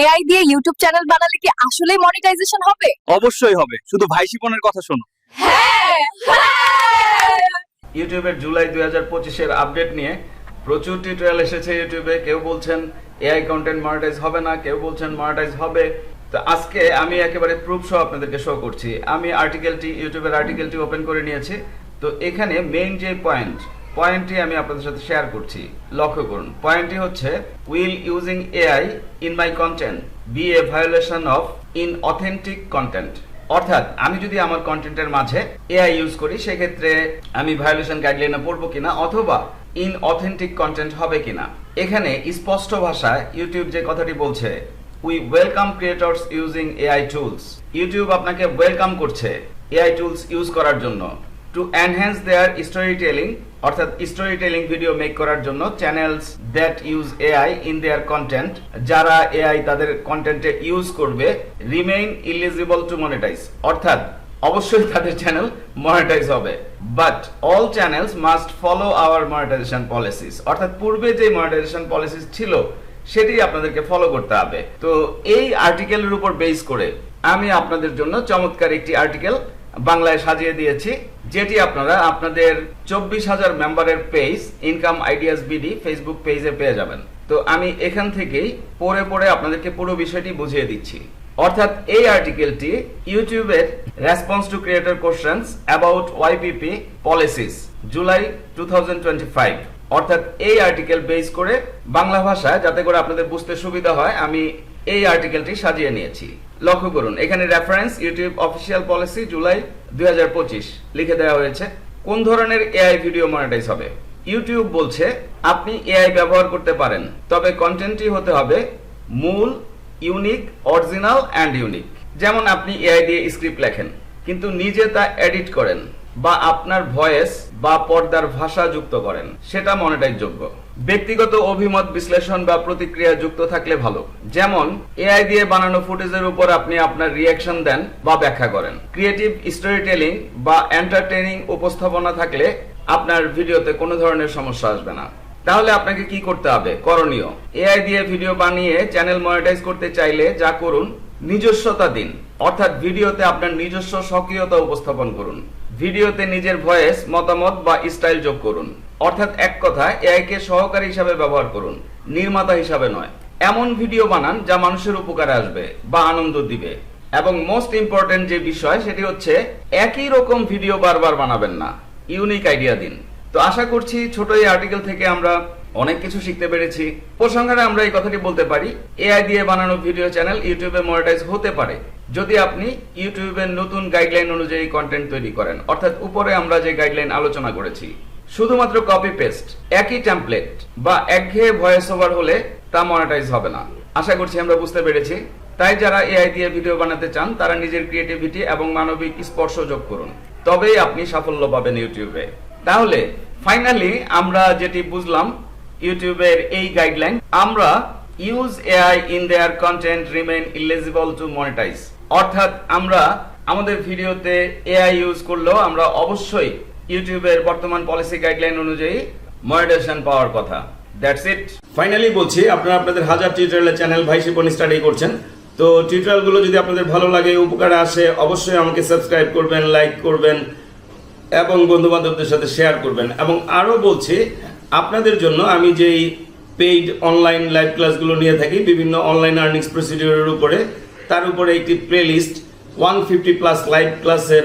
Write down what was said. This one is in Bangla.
এআই দিয়ে ইউটিউব চ্যানেল বানালে কি আসলেই মনিটাইজেশন হবে? অবশ্যই হবে। শুধু ভাই শিপনের কথা শোনো। হ্যাঁ ইউটিউবের জুলাই দুই হাজার পঁচিশের আপডেট নিয়ে প্রচুর টিউটোরিয়াল এসেছে ইউটিউবে। কেউ বলছেন এআই কন্টেন্ট মনিটাইজ হবে না কেউ বলছেন মনিটাইজ হবে। তো আজকে আমি একেবারে প্রুফ সহ আপনাদেরকে শো করছি। আমি আর্টিকেলটি ইউটিউবের আর্টিকেলটি ওপেন করে নিয়েছি। তো এখানে মেইন যে পয়েন্ট পয়েন্টটি আমি আপনাদের সাথে শেয়ার করছি। লক্ষ্য করুন, পয়েন্টটি হচ্ছে will using AI in my content be a violation of inauthentic content অর্থাৎ, আমি যদি আমার কন্টেন্টের মাঝে এআই ইউজ করি, সেক্ষেত্রে আমি ভায়োলেশন গাইডলাইনে পড়ব কিনা অথবা ইন অথেন্টিক কন্টেন্ট হবে কিনা? এখানে স্পষ্ট ভাষায় ইউটিউব যে কথাটি বলছে we welcome creators using AI tools YouTube আপনাকে ওয়েলকাম করছে এআই টুলস ইউজ করার জন্য। To enhance their story telling অর্থাৎ স্টোরি টেলিং ভিডিও মেক করার জন্য channels that use AI in their content যারা এআই তাদের কন্টেন্টে ইউজ করবে রিমেইন ইলিজিবল টু মনিটাইজ অর্থাৎ অবশ্যই তাদের চ্যানেল মনিটাইজ হবে। But all channels must follow our monetisation policies অর্থাৎ পূর্বে যে মনিটাইজেশন পলিসিস ছিল, সেটি আপনাদেরকে ফলো করতে হবে। তো এই আর্টিকেলের উপর বেস করে আমি আপনাদের জন্য চমৎকার একটি আর্টিকেল বাংলায় সাজিয়ে দিয়েছি। যেটি আপনারা আপনাদের চব্বিশ হাজার মেম্বারের page income ideas BD Facebook পেজে পেয়ে যাবেন। তো আমি এখান থেকেই পড়ে পড়ে আপনাদেরকে পুরো বিষয়টি বুঝিয়ে দিচ্ছি। অর্থাৎ এই আর্টিকেলটি ইউটিউবের response to creator questions about YPP policies July two অর্থাৎ এই আর্টিকেল বেস করে বাংলা ভাষায় যাতে করে আপনাদের বুঝতে সুবিধা হয়, আমি এই আর্টিকেলটি সাজিয়ে নিয়েছি। লক্ষ্য করুন, এখানে reference YouTube official policy July দুই হাজার পঁচিশ লিখে দেওয়া হয়েছে। কোন ধরনের এআই ভিডিও মনিটাইজ হবে? ইউটিউব বলছে, আপনি এআই ব্যবহার করতে পারেন, তবে কন্টেন্টটি হতে হবে মূল ইউনিক অরিজিনাল অ্যান্ড ইউনিক যেমন আপনি এআই দিয়ে স্ক্রিপ্ট লেখেন, কিন্তু নিজে তা এডিট করেন, বা আপনার ভয়েস বা পর্দার ভাষা যুক্ত করেন, সেটা মনিটাইজ যোগ্য। ব্যক্তিগত অভিমত বিশ্লেষণ বা প্রতিক্রিয়া যুক্ত থাকলে ভালো। যেমন, এআই দিয়ে বানানো ফুটেজের উপর আপনি আপনার রিয়াকশন দেন বা ব্যাখ্যা করেন। ক্রিয়েটিভ স্টোরি টেলিং বা এন্টারটেনিং উপস্থাপনা থাকলে আপনার ভিডিওতে কোনো ধরনের সমস্যা আসবে না। তাহলে আপনাকে কি করতে হবে? করণীয়, এআই দিয়ে ভিডিও বানিয়ে চ্যানেল মনিটাইজ করতে চাইলে যা করুন, নিজস্বতা দিন। অর্থাৎ ভিডিওতে আপনার নিজস্ব সক্রিয়তা উপস্থাপন করুন। ভিডিওতে নিজের ভয়েস মতামত বা স্টাইল যোগ করুন। অর্থাৎ এক কথায় এআই কে সহকারী হিসাবে ব্যবহার করুন, নির্মাতা হিসাবে নয়। এমন ভিডিও বানান যা মানুষের উপকারে আসবে বা আনন্দ দিবে। এবং মোস্ট ইম্পর্টেন্ট যে বিষয়, সেটি হচ্ছে একই রকম ভিডিও বারবার বানাবেন না। ইউনিক আইডিয়া দিন। তো আশা করছি ছোট এই আর্টিকেল থেকে আমরা অনেক কিছু শিখতে পেরেছি। প্রসঙ্গে আমরা এই কথাটি বলতে পারি এআই দিয়ে বানানো ভিডিও চ্যানেল ইউটিউবে মনিটাইজ হতে পারে। যদি আপনি ইউটিউবের নতুন গাইডলাইন অনুযায়ী কন্টেন্ট তৈরি করেন, অর্থাৎ উপরে আমরা যে গাইডলাইন আলোচনা করেছি শুধুমাত্র কপি পেস্ট একই টেমপ্লেট বা একঘেয়ে ভয়েস ওভার হলে তা মনিটাইজ হবে না। আশা করছি আমরা বুঝতে পেরেছি। তাই যারা এআই দিয়ে ভিডিও বানাতে চান, তারা নিজের ক্রিয়েটিভিটি এবং মানবিক স্পর্শ যোগ করুন। তবেই আপনি সাফল্য পাবেন ইউটিউবে। তাহলে ফাইনালি আমরা যেটি বুঝলাম, ইউটিউবের এই গাইডলাইন আমরা use AI in their content remain eligible to monetise অর্থাৎ আমরা আমাদের ভিডিওতে এআই ইউজ করলেও আমরা অবশ্যই ইউটিউবের বর্তমান পলিসি গাইডলাইন অনুযায়ী মনিটাইজেশন পাওয়ার কথা। দ্যাটস ইট ফাইনালি বলছি, আপনারা আপনাদের হাজার টিউটোরিয়ালের চ্যানেল ভাই শিপন স্টাডি করছেন। তো টিউটোরিয়ালগুলো যদি আপনাদের ভালো লাগে, উপকারে আসে, অবশ্যই আমাকে সাবস্ক্রাইব করবেন লাইক করবেন, এবং বন্ধু বান্ধবদের সাথে শেয়ার করবেন। এবং আরও বলছি, আপনাদের জন্য আমি যেই পেইড অনলাইন লাইভ ক্লাসগুলো নিয়ে থাকি, বিভিন্ন অনলাইন আর্নিংস প্রসিডিওরের উপরে, তার উপরে একটি playlist one fifty plus live ক্লাসের